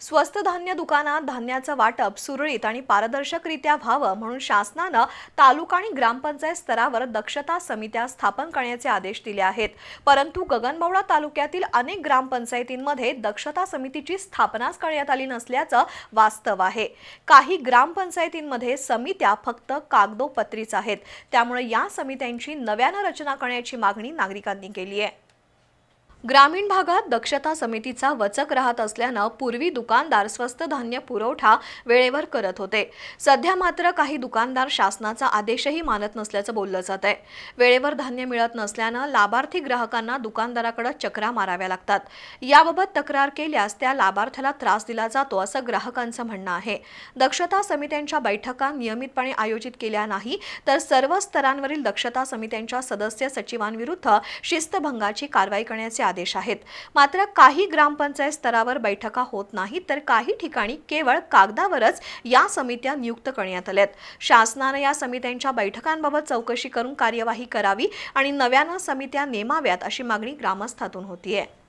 स्वस्त धान्य दुकानात धान्याचं वाटप सुरळीत आणि पारदर्शकरित्या व्हावं म्हणून शासनानं तालुका आणि ग्रामपंचायत स्तरावर दक्षता समित्या स्थापन करण्याचे आदेश दिले आहेत. परंतु गगनबावडा तालुक्यातील अनेक ग्रामपंचायतींमध्ये दक्षता समितीची स्थापनाच करण्यात आली नसल्याचं वास्तव आहे. काही ग्रामपंचायतींमध्ये समित्या फक्त कागदोपत्रीच आहेत. त्यामुळे या समित्यांची नव्यानं रचना करण्याची मागणी नागरिकांनी केली आहे. ग्रामीण भागात दक्षता समितीचा वचक राहत असल्यानं पूर्वी दुकानदार स्वस्त धान्य पुरवठा वेळेवर करत होते. सध्या मात्र काही दुकानदार शासनाचा आदेशही मानत नसल्याचं बोललं जात आहे. वेळेवर धान्य मिळत नसल्यानं लाभार्थी ग्राहकांना दुकानदाराकडे चक्रा माराव्या लागतात. याबाबत तक्रार केल्यास त्या लाभार्थ्याला त्रास दिला जातो असं ग्राहकांचं म्हणणं आहे. दक्षता समित्यांच्या बैठका नियमितपणे आयोजित केल्या नाही तर सर्व स्तरांवरील दक्षता समित्यांच्या सदस्य सचिवांविरुद्ध शिस्तभंगाची कारवाई करण्याचे आदेश आहेत. मात्र काही ग्रामपंचायत स्तरावर बैठका होत नाहीत तर काही ठिकाणी केवळ कागदावरच या समित्या नियुक्त करण्यात आल्यात शासनानं या समित्यांच्या बैठकांबाबत चौकशी करून कार्यवाही करावी आणि नव्यानं समित्या नेमाव्यात अशी मागणी ग्रामस्थातून होतीये.